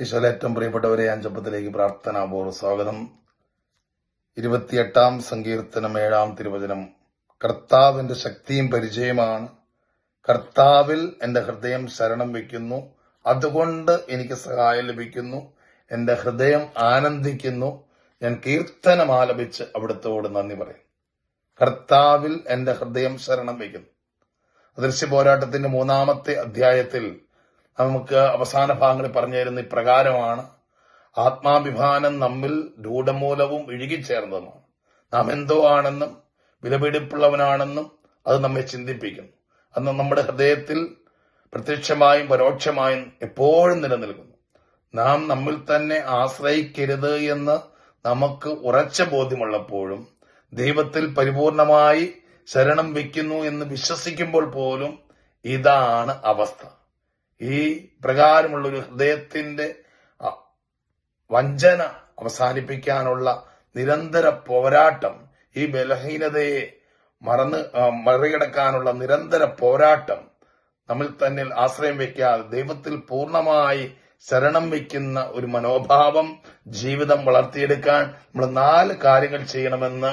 ഈശോയിലെ ഏറ്റവും പ്രിയപ്പെട്ടവരെ അഞ്ചപ്പത്തിലേക്ക് പ്രാർത്ഥനാപൂർവ സ്വാഗതം. ഇരുപത്തിയെട്ടാം സങ്കീർത്തനം ഏഴാം തിരുവചനം. കർത്താവിന്റെ ശക്തിയും പരിചയമാണ്. കർത്താവിൽ എന്റെ ഹൃദയം ശരണം വയ്ക്കുന്നു. അതുകൊണ്ട് എനിക്ക് സഹായം ലഭിക്കുന്നു. എന്റെ ഹൃദയം ആനന്ദിക്കുന്നു. ഞാൻ കീർത്തനം ആലപിച്ച് അവിടുത്തോട് നന്ദി പറയും. കർത്താവിൽ എന്റെ ഹൃദയം ശരണം വയ്ക്കുന്നു. അദൃശ്യ പോരാട്ടത്തിന്റെ മൂന്നാമത്തെ അധ്യായത്തിൽ നമുക്ക് അവസാന ഭാഗങ്ങളിൽ പറഞ്ഞു തരുന്ന ഇപ്രകാരമാണ് ആത്മാഭിമാനം നമ്മിൽ രൂഢമൂലവും ഇഴുകിച്ചേർന്നതുമാണ്. നാം എന്തോ ആണെന്നും വിലപിടിപ്പുള്ളവനാണെന്നും അത് നമ്മെ ചിന്തിപ്പിക്കുന്നു അന്ന് നമ്മുടെ ഹൃദയത്തിൽ പ്രത്യക്ഷമായും പരോക്ഷമായും എപ്പോഴും നിലനിൽക്കുന്നു. നാം നമ്മിൽ തന്നെ ആശ്രയിക്കരുത് എന്ന് നമുക്ക് ഉറച്ച ബോധ്യമുള്ളപ്പോഴും ദൈവത്തിൽ പരിപൂർണമായി ശരണം വയ്ക്കുന്നു എന്ന് വിശ്വസിക്കുമ്പോൾ പോലും ഇതാണ് അവസ്ഥ. ഈ പ്രകാരമുള്ള ഒരു ഹൃദയത്തിന്റെ വഞ്ചന അവസാനിപ്പിക്കാനുള്ള നിരന്തര പോരാട്ടം ഈ ബലഹീനതയെ മറന്ന് മറികടക്കാനുള്ള നിരന്തര പോരാട്ടം നമ്മിൽ തന്നിൽ ആശ്രയം വെക്കാതെ ദൈവത്തിൽ പൂർണമായി ശരണം വയ്ക്കുന്ന ഒരു മനോഭാവം ജീവിതം വളർത്തിയെടുക്കാൻ നമ്മൾ നാല് കാര്യങ്ങൾ ചെയ്യണമെന്ന്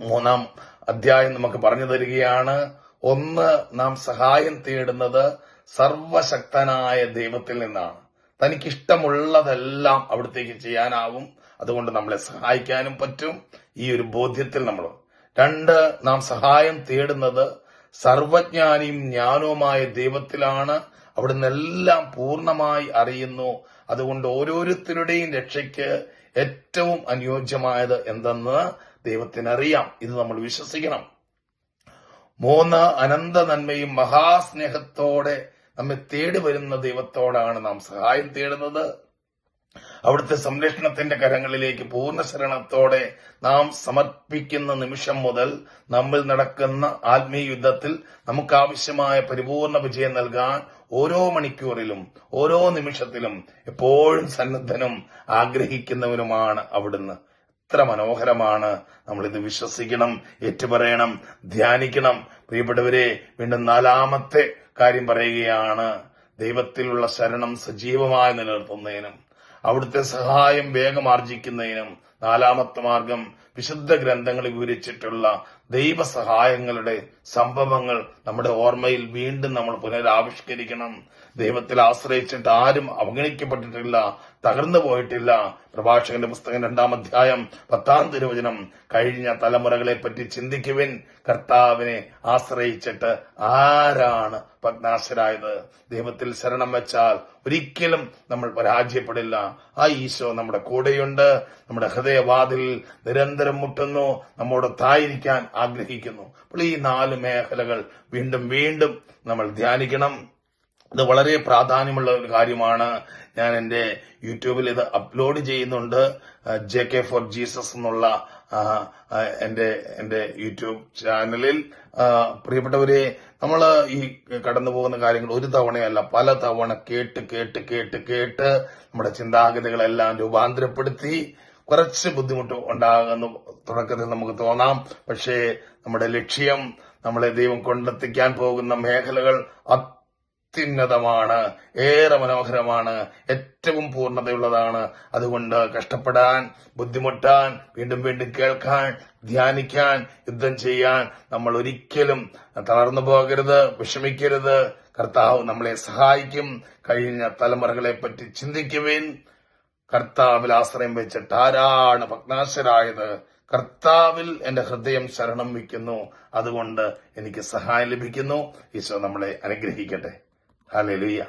മൂന്നാം അധ്യായം നമുക്ക് പറഞ്ഞു തരികയാണ്. ഒന്ന് നാം സഹായം തേടുന്നത് സർവശക്തനായ ദൈവത്തിൽ നിന്നാണ്. തനിക്കിഷ്ടമുള്ളതെല്ലാം അവിടത്തേക്ക് ചെയ്യാനാവും. അതുകൊണ്ട് നമ്മളെ സഹായിക്കാനും പറ്റും. ഈ ഒരു ബോധ്യത്തിൽ നമ്മൾ. രണ്ട് നാം സഹായം തേടുന്നത് സർവജ്ഞാനിയും ജ്ഞാനവുമായ ദൈവത്തിലാണ്. അവിടുന്ന് എല്ലാം പൂർണമായി അറിയുന്നു. അതുകൊണ്ട് ഓരോരുത്തരുടെയും രക്ഷയ്ക്ക് ഏറ്റവും അനുയോജ്യമായത് എന്തെന്ന് ദൈവത്തിനറിയാം. ഇത് നമ്മൾ വിശ്വസിക്കണം. മൂന്ന് അനന്ത നന്മയും മഹാസ്നേഹത്തോടെ നമ്മെ തേടി വരുന്ന ദൈവത്തോടാണ് നാം സഹായം തേടുന്നത്. അവിടുത്തെ സംരക്ഷണത്തിന്റെ കരങ്ങളിലേക്ക് പൂർണ ശരണത്തോടെ നാം സമർപ്പിക്കുന്ന നിമിഷം മുതൽ നമ്മൾ നടക്കുന്ന ആത്മീയ യുദ്ധത്തിൽ നമുക്ക് ആവശ്യമായ പരിപൂർണ വിജയം നൽകാൻ ഓരോ മണിക്കൂറിലും ഓരോ നിമിഷത്തിലും എപ്പോഴും സന്നദ്ധനും ആഗ്രഹിക്കുന്നവനുമാണ് അവിടുന്ന്. എത്ര മനോഹരമാണ് നമ്മൾ ഇത് വിശ്വസിക്കണം ഏറ്റുപറയണം ധ്യാനിക്കണം. പ്രിയപ്പെട്ടവരെ വീണ്ടും നാലാമത്തെ കാര്യം പറയുകയാണ് ദൈവത്തിലുള്ള ശരണം സജീവമായി നിലനിർത്തുന്നതിനും അവിടുത്തെ സഹായം വേഗം ആർജിക്കുന്നതിനും നാലാമത്തെ മാർഗം വിശുദ്ധ ഗ്രന്ഥങ്ങൾ വിവരിച്ചിട്ടുള്ള ദൈവസഹായങ്ങളുടെ സംഭവങ്ങൾ നമ്മുടെ ഓർമ്മയിൽ വീണ്ടും നമ്മൾ പുനരാവിഷ്കരിക്കണം. ദൈവത്തിൽ ആശ്രയിച്ചിട്ട് ആരും അവഗണിക്കപ്പെട്ടിട്ടില്ല തകർന്നു പോയിട്ടില്ല. പ്രഭാഷകന്റെ പുസ്തകം രണ്ടാം അധ്യായം പത്താം തിരുവചനം കഴിഞ്ഞ തലമുറകളെ പറ്റി ചിന്തിക്കുവിൻ. കർത്താവിനെ ആശ്രയിച്ചിട്ട് ആരാണ് പത്നാശരായത് ദൈവത്തിൽ ശരണം വെച്ചാൽ ഒരിക്കലും നമ്മൾ പരാജയപ്പെടില്ല. ആ ഈശോ നമ്മുടെ കൂടെയുണ്ട് നമ്മുടെ ഹൃദയവാതിൽ നിരന്തരം മുട്ടുന്നു നമ്മോട് തായിരിക്കാൻ ആഗ്രഹിക്കുന്നു. അപ്പോൾ ഈ നാല് മേഖലകൾ വീണ്ടും വീണ്ടും നമ്മൾ ധ്യാനിക്കണം. ഇത് വളരെ പ്രാധാന്യമുള്ള ഒരു കാര്യമാണ്. ഞാൻ എന്റെ യൂട്യൂബിൽ ഇത് അപ്ലോഡ് ചെയ്യുന്നുണ്ട്. ജെ കെ ഫോർ ജീസസ് എന്നുള്ള എന്റെ എന്റെ യൂട്യൂബ് ചാനലിൽ. പ്രിയപ്പെട്ടവരെ നമ്മൾ ഈ കടന്നു പോകുന്ന കാര്യങ്ങൾ ഒരു തവണയല്ല പല തവണ കേട്ട് കേട്ട് കേട്ട് കേട്ട് നമ്മുടെ ചിന്താഗതികളെല്ലാം രൂപാന്തരപ്പെടുത്തി. കുറച്ച് ബുദ്ധിമുട്ട് ഉണ്ടാകുന്നു തുടക്കത്തിൽ നമുക്ക് തോന്നാം. പക്ഷേ നമ്മുടെ ലക്ഷ്യം നമ്മളെ ദൈവം കൊണ്ടെത്തിക്കാൻ പോകുന്ന മേഖലകൾ അത്യുന്നതമാണ് ഏറെ മനോഹരമാണ് ഏറ്റവും പൂർണതയുള്ളതാണ്. അതുകൊണ്ട് കഷ്ടപ്പെടാൻ ബുദ്ധിമുട്ടാൻ വീണ്ടും വീണ്ടും കേൾക്കാൻ ധ്യാനിക്കാൻ യുദ്ധം ചെയ്യാൻ നമ്മൾ ഒരിക്കലും തളർന്നു പോകരുത് വിഷമിക്കരുത്. കർത്താവ് നമ്മളെ സഹായിക്കും. കഴിഞ്ഞ തലമുറകളെ പറ്റി ചിന്തിക്കുവിൻ. കർത്താവിൽ ആശ്രയം വെച്ചിട്ട് ആരാണ് ഭഗ്നാശരായത്? കർത്താവിൽ എന്റെ ഹൃദയം ശരണം വയ്ക്കുന്നു. അതുകൊണ്ട് എനിക്ക് സഹായം ലഭിക്കുന്നു. ഈശോ നമ്മളെ അനുഗ്രഹിക്കട്ടെ. ഹല്ലേലൂയ.